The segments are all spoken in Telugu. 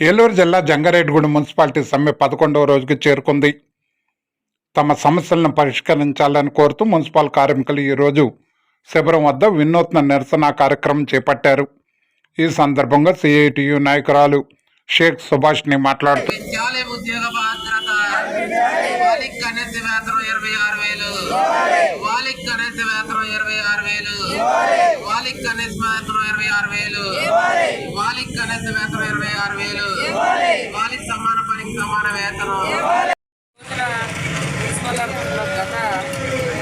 ఏలూరు జిల్లా జంగారెడ్డిగూడెం మున్సిపాలిటీ సమ్మె పదకొండవ రోజుకి చేరుకుంది. తమ సమస్యలను పరిష్కరించాలని కోరుతూ మున్సిపల్ కార్మికులు ఈరోజు శిబిరం వద్ద వినూత్న నిరసన కార్యక్రమం చేపట్టారు. ఈ సందర్భంగా సిఐటియు నాయకురాలు షేక్ సుభాష్ని మాట్లాడుతూ వాలిక్ కనీస వేతనం ఇరవై ఆరు వేలు. వాలిక్ కనీస వేతనం ఇరవై ఆరు వేలు. వాలిక్ కనీస వేతనం ఇరవై ఆరు వేలు. వాలిక్ కనీస వేతనం ఇరవై ఆరు వేలు. వాలిక్ సమాన పనికి సమాన వేతనం. గత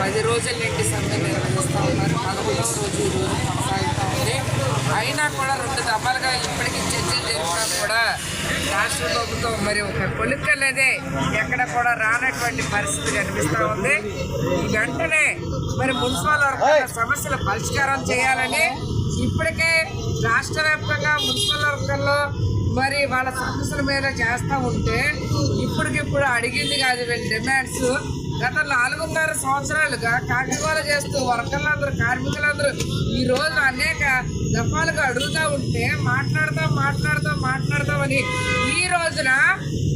పది రోజుల నుండి సమ్మె నిర్వహిస్తూ ఉన్నారు. పదమూడవ రోజు రోజు కొనసాగుతూ ఉంది. అయినా కూడా రెండు దఫాలుగా ఇప్పటికీ చర్చలు జరిపినా కూడా రాష్ట్ర ప్రభుత్వం మరి ఒక కొలుక్క అనేదే ఎక్కడ కూడా రానటువంటి పరిస్థితి కనిపిస్తూ ఉంది. వెంటనే మరి మున్సిపల్ వర్గాల సమస్యల పరిష్కారం చేయాలని ఇప్పటికే రాష్ట్ర వ్యాప్తంగా మున్సిపల్ వర్గాల్లో మరి వాళ్ళ సమస్యల మీద చేస్తూ ఉంటే ఇప్పటికిప్పుడు అడిగింది కాదు వీళ్ళ డిమాండ్స్. గత నాలుగున్నర సంవత్సరాలుగా కాకిగోల చేస్తూ వర్కర్లందరూ కార్మికులందరూ ఈ రోజు అనేక దఫాలుగా అడుగుతూ ఉంటే మాట్లాడతాం మాట్లాడతాం మాట్లాడతామని ఈ రోజున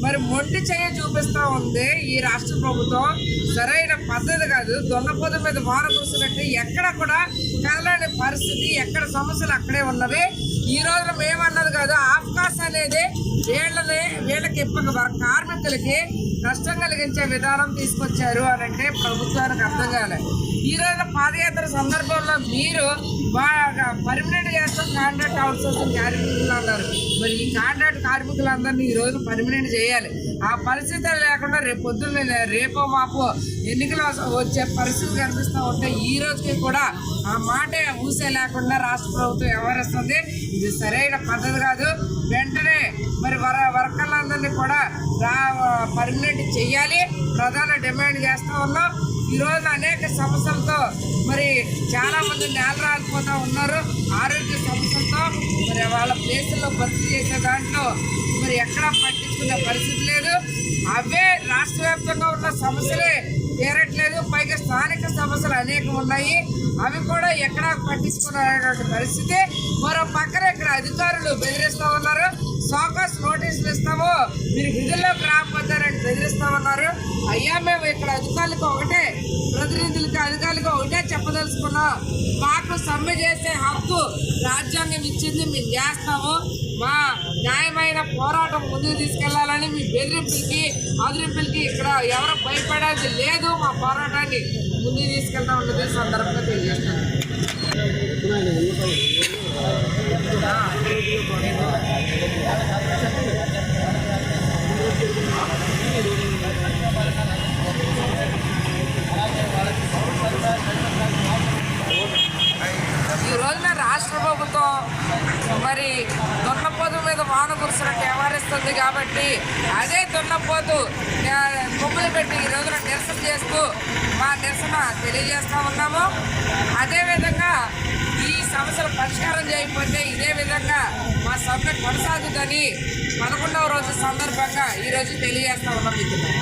మరి మొండి చేయ చూపిస్తూ ఉంది ఈ రాష్ట్ర ప్రభుత్వం. సరైన పద్ధతి కాదు. దొన్నపోత మీద వాన కురిసినట్టు ఎక్కడ కూడా కదలని పరిస్థితి ఎక్కడ సమస్యలు అక్కడే ఉన్నవి. ఈ రోజున మేమన్నది కాదు ఆఫ్కాస్ అనేది వీళ్ళని వీళ్ళకి ఇప్పక కార్మికులకి నష్టం కలిగించే విధానం తీసుకొచ్చారు అని అంటే ప్రభుత్వానికి అర్థం కాలేదు ఈ రోజున పాదయాత్ర సందర్భంలో మీరు బాగా పర్మనెంట్ చేస్తాం కాంట్రాక్ట్ అవుట్సోర్సింగ్ కార్మికులు అన్నారు. మరి ఈ కాంట్రాక్ట్ కార్మికులందరినీ ఈ రోజు పర్మనెంట్ చేయాలి. ఆ పరిస్థితి లేకుండా రేపు పొద్దున్న రేపో మాపో ఎన్నికలు వచ్చే పరిస్థితి కనిపిస్తూ ఉంటే ఈ రోజుకి కూడా ఆ మాటే చూసే లేకుండా రాష్ట్ర ప్రభుత్వం వ్యవహరిస్తుంది. ఇది సరైన పద్ధతి కాదు. వెంటనే మరి వర వర్కర్లందరినీ కూడా రా పర్మనెంట్ చెయ్యాలి. ప్రధాన డిమాండ్ చేస్తూ ఉన్నాం. ఈరోజు అనేక సమస్యలతో మరి చాలామంది నేల రాలిపోతూ ఉన్నారు. ఆరోగ్య సమస్యలతో మరి వాళ్ళ ప్లేసుల్లో భర్తీ చేసే దాంట్లో మరి ఎక్కడా పట్టించుకునే పరిస్థితి లేదు. అవే రాష్ట్ర వ్యాప్తంగా ఉన్న సమస్యలే తీరట్లేదు. పైగా స్థానిక సమస్యలు అనేకం ఉన్నాయి. అవి కూడా ఎక్కడా పట్టించుకున్నటువంటి పరిస్థితి. మరో పక్కన ఇక్కడ అధికారులు బెదిరిస్తూ ఉన్నారు. సోకస్ నోటీసులు ఇస్తాము. మీరు విధుల్లోకి రాకపోతారని బెదిరిస్తూ ఉన్నారు. అయ్యా మేము ఇక్కడ అధికారులకు ఒకటే ప్రతినిధులకు అధికారులకు ఒకటే చెప్పదలుచుకున్నాం. మాకు సమ్మె చేసే హక్కు రాజ్యాంగం ఇచ్చింది. మేము చేస్తాము. మా న్యాయమైన పోరాటం ముందుకు తీసుకెళ్ళాలని మీ బెదిరింపులకి అదిరింపులకి ఇక్కడ ఎవరు భయపడేది లేదు. మా పోరాటాన్ని ముందుకు తీసుకెళ్తా ఉన్నది సందర్భంగా తెలియజేస్తాను ఈ రోజున రాష్ట్ర ప్రభుత్వం మరి దున్నపోతు వాన వ్యవహరిస్తుంది కాబట్టి అదే దున్నపోతు ఆ, పెట్టి ఈ రోజున నిరసన చేస్తూ మా నిరసన తెలియజేస్తూ ఉన్నాము. అదేవిధంగా ఈ సమస్యలు పరిష్కారం చేయకపోతే ఇదే విధంగా మా సమ్మె కొనసాగుతుందని పదకొండవ రోజు సందర్భంగా ఈరోజు తెలియజేస్తూ ఉన్నాం మిత్రులు